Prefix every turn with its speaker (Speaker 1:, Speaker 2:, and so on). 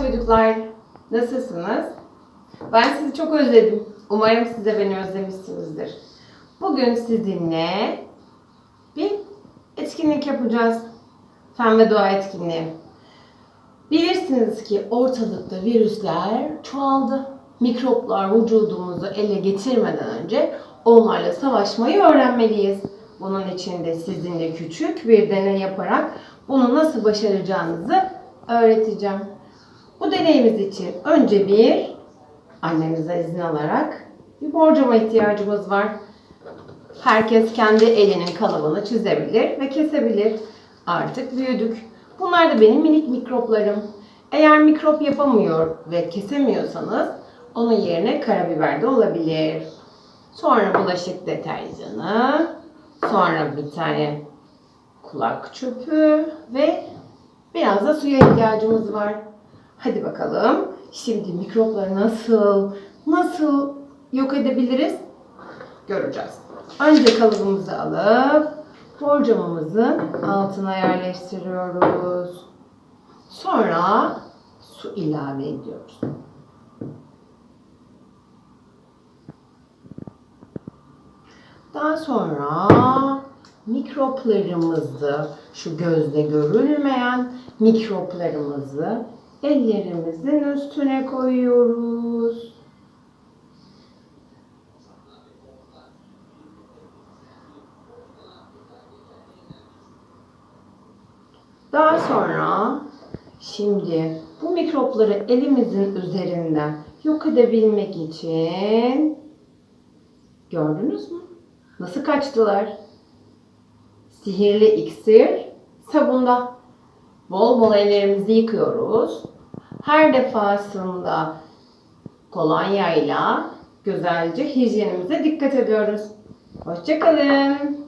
Speaker 1: çocuklar. Nasılsınız? Ben sizi çok özledim. Umarım siz de beni özlemişsinizdir. Bugün sizinle bir etkinlik yapacağız. Fen ve doğa etkinliği. Bilirsiniz ki ortalıkta virüsler çoğaldı. Mikroplar vücudumuzu ele getirmeden önce onlarla savaşmayı öğrenmeliyiz. Bunun için de sizinle küçük bir deney yaparak bunu nasıl başaracağınızı öğreteceğim. Bu deneyimiz için önce bir annemizden izin alarak bir borcama ihtiyacımız var. Herkes kendi elinin kalıbını çizebilir ve kesebilir. Artık büyüdük. Bunlar da benim minik mikroplarım. Eğer mikrop yapamıyor ve kesemiyorsanız onun yerine karabiber de olabilir. Sonra bulaşık deterjanı, sonra bir tane kulak çöpü ve biraz da suya ihtiyacımız var. Hadi bakalım. Şimdi mikropları nasıl nasıl yok edebiliriz? Göreceğiz. Önce kalıbımızı alıp borcamımızın altına yerleştiriyoruz. Sonra su ilave ediyoruz. Daha sonra mikroplarımızı, şu gözle görülmeyen mikroplarımızı ellerimizin üstüne koyuyoruz. Daha sonra şimdi bu mikropları elimizin üzerinden yok edebilmek için gördünüz mü? Nasıl kaçtılar? Sihirli iksir sabunda. Bol bol ellerimizi yıkıyoruz. Her defasında kolonyayla güzelce hijyenimize dikkat ediyoruz. Hoşçakalın.